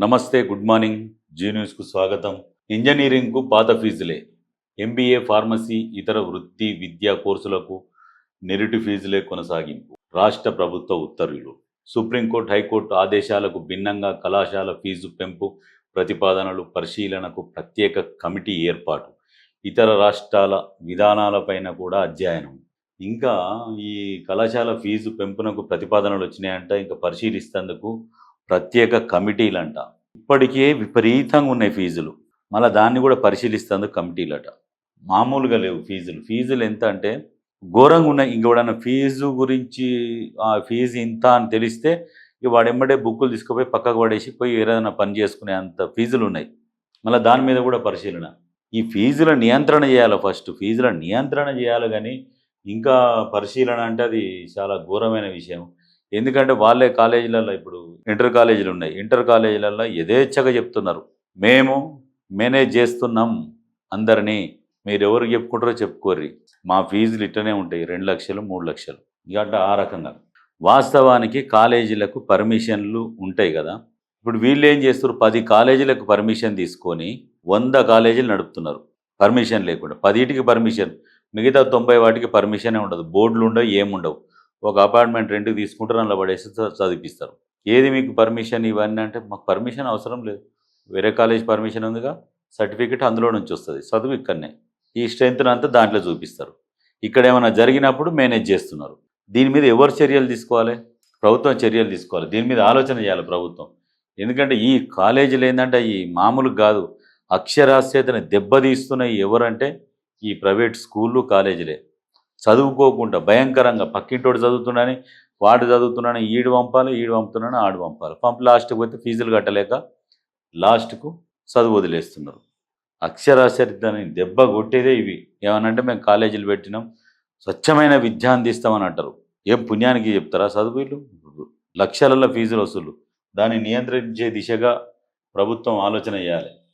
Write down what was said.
నమస్తే good morning. G న్యూస్కు స్వాగతం. ఇంజనీరింగ్కు పాత ఫీజులే. ఎంబీఏ ఫార్మసీ ఇతర వృత్తి విద్యా కోర్సులకు నిరుటి ఫీజులే కొనసాగింపు. రాష్ట్ర ప్రభుత్వ ఉత్తర్వులు. సుప్రీంకోర్టు హైకోర్టు ఆదేశాలకు భిన్నంగా కళాశాల ఫీజు పెంపు ప్రతిపాదనలు పరిశీలనకు ప్రత్యేక కమిటీ ఏర్పాటు. ఇతర రాష్ట్రాల విధానాలపైన కూడా అధ్యయనం. ఇంకా ఈ కళాశాల ఫీజు పెంపునకు ప్రతిపాదనలు వచ్చినాయంట ఇంకా పరిశీలిస్తేందుకు ప్రత్యేక కమిటీలంట. ఇప్పటికే విపరీతంగా ఉన్నాయి ఫీజులు. మళ్ళీ దాన్ని కూడా పరిశీలిస్తుంది కమిటీలట. మామూలుగా లేవు ఫీజులు. ఫీజులు ఎంత అంటే ఘోరంగా ఉన్నాయి. ఇంకెవడన్నా ఫీజు గురించి ఆ ఫీజు ఇంత అని తెలిస్తే ఇక ఎంబడే బుక్కులు తీసుకుపోయి పక్కకు పడేసి పోయి ఏదైనా పని చేసుకునే అంత ఫీజులు ఉన్నాయి. మళ్ళీ దాని మీద కూడా పరిశీలన. ఈ ఫీజుల నియంత్రణ చేయాలి ఫస్ట్. ఫీజుల నియంత్రణ చేయాలి కానీ ఇంకా పరిశీలన అంటే అది చాలా ఘోరమైన విషయం. ఎందుకంటే వాళ్ళే కాలేజీలలో ఇప్పుడు ఇంటర్ కాలేజీలు ఉన్నాయి. ఇంటర్ కాలేజీలలో యథేచ్ఛగా చెప్తున్నారు. మేము మేనేజ్ చేస్తున్నాం. అందరినీ మీరు ఎవరు చెప్పుకుంటారో చెప్పుకోర్రి. మా ఫీజులు ఇట్టనే ఉంటాయి. రెండు లక్షలు మూడు లక్షలు. ఇక ఆ రకంగా. వాస్తవానికి కాలేజీలకు పర్మిషన్లు ఉంటాయి కదా. ఇప్పుడు వీళ్ళు ఏం చేస్తారు? పది కాలేజీలకు పర్మిషన్ తీసుకొని వంద కాలేజీలు నడుపుతున్నారు. పర్మిషన్ లేకుండా. పదిటికి పర్మిషన్. మిగతా తొంభై వాటికి పర్మిషనే ఉండదు. బోర్డులు ఉండవు ఏముండవు. ఒక అపార్ట్మెంట్ రెంట్కి తీసుకుంటారు అందులో పడేసి చదివిపిస్తారు. ఏది మీకు పర్మిషన్ ఇవన్నీ అంటే మాకు పర్మిషన్ అవసరం లేదు. వేరే కాలేజ్ పర్మిషన్ ఉందిగా సర్టిఫికెట్ అందులో నుంచి వస్తుంది. చదువు ఇక్కడనే. ఈ స్ట్రెంత్ అంతా దాంట్లో చూపిస్తారు. ఇక్కడ ఏమైనా జరిగినప్పుడు మేనేజ్ చేస్తున్నారు. దీని మీద ఎవరు చర్యలు తీసుకోవాలి? ప్రభుత్వం చర్యలు తీసుకోవాలి. దీని మీద ఆలోచన చేయాలి ప్రభుత్వం. ఎందుకంటే ఈ కాలేజీలు ఏంటంటే ఈ మామూలు కాదు. అక్షరాస్యతని దెబ్బతీస్తున్నాయి ఎవరంటే ఈ ప్రైవేట్ స్కూళ్ళు కాలేజీలే. చదువుకోకుండా భయంకరంగా పక్కింటోడు చదువుతున్నాడని వాడు చదువుతున్నాడని ఈడు పంపాలి ఈడు పంపుతున్నాడని ఆడు పంపాలి. పంపి లాస్ట్కి పోతే ఫీజులు కట్టలేక లాస్ట్కు చదువు వదిలేస్తున్నారు. అక్షరాస్యతని దెబ్బ కొట్టేదే ఇవి. ఏమనంటే మేము కాలేజీలు పెట్టినాం స్వచ్ఛమైన విద్య అందిస్తామని అంటారు. ఏం పుణ్యానికి చెప్తారా చదువులు లక్షలలో ఫీజులు వసూలు. దాన్ని నియంత్రించే దిశగా ప్రభుత్వం ఆలోచన చేయాలి.